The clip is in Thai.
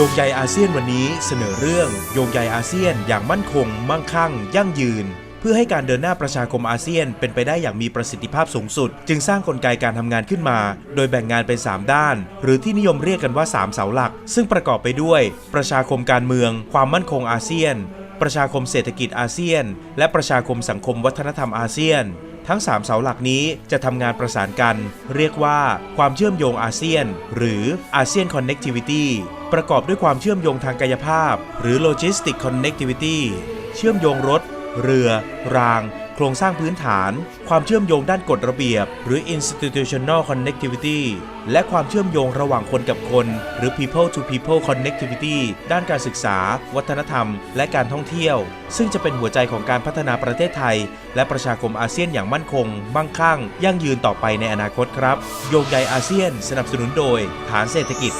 โยงใยอาเซียนวันนี้เสนอเรื่องโยงใยอาเซียนอย่างมั่นคง มั่งคั่ง ยั่งยืน เพื่อให้การเดินหน้าประชาคมอาเซียนเป็นไปได้อย่างมีประสิทธิภาพสูงสุด จึงสร้างกลไกการทำงานขึ้นมา โดยแบ่งงานเป็น 3 ด้าน หรือที่นิยมเรียกกันว่า 3 เสาหลัก ซึ่งประกอบไปด้วย ประชาคมการเมือง ความมั่นคงอาเซียน ประชาคมเศรษฐกิจอาเซียน และประชาคมสังคมวัฒนธรรมอาเซียน ทั้ง 3 เสาหลักนี้จะทำงานประสานกัน เรียกว่าความเชื่อมโยงอาเซียน หรืออาเซียนคอนเน c t i v i t y ประกอบด้วยความเชื่อมโยงทางกายภาพ หรือ Logistic Connectivity เชื่อมโยงรถ เรือ ราง โครงสร้างพื้นฐาน ความเชื่อมโยงด้านกฎระเบียบ หรือ institutional connectivity และความเชื่อมโยงระหว่างคนกับคน หรือ people to people connectivity ด้านการศึกษา วัฒนธรรม และการท่องเที่ยว ซึ่งจะเป็นหัวใจของการพัฒนาประเทศไทย และประชาคมอาเซียนอย่างมั่นคง มั่งคั่ง ยั่งยืนต่อไปในอนาคตครับ โยงใยอาเซียน สนับสนุนโดย ฐานเศรษฐกิจ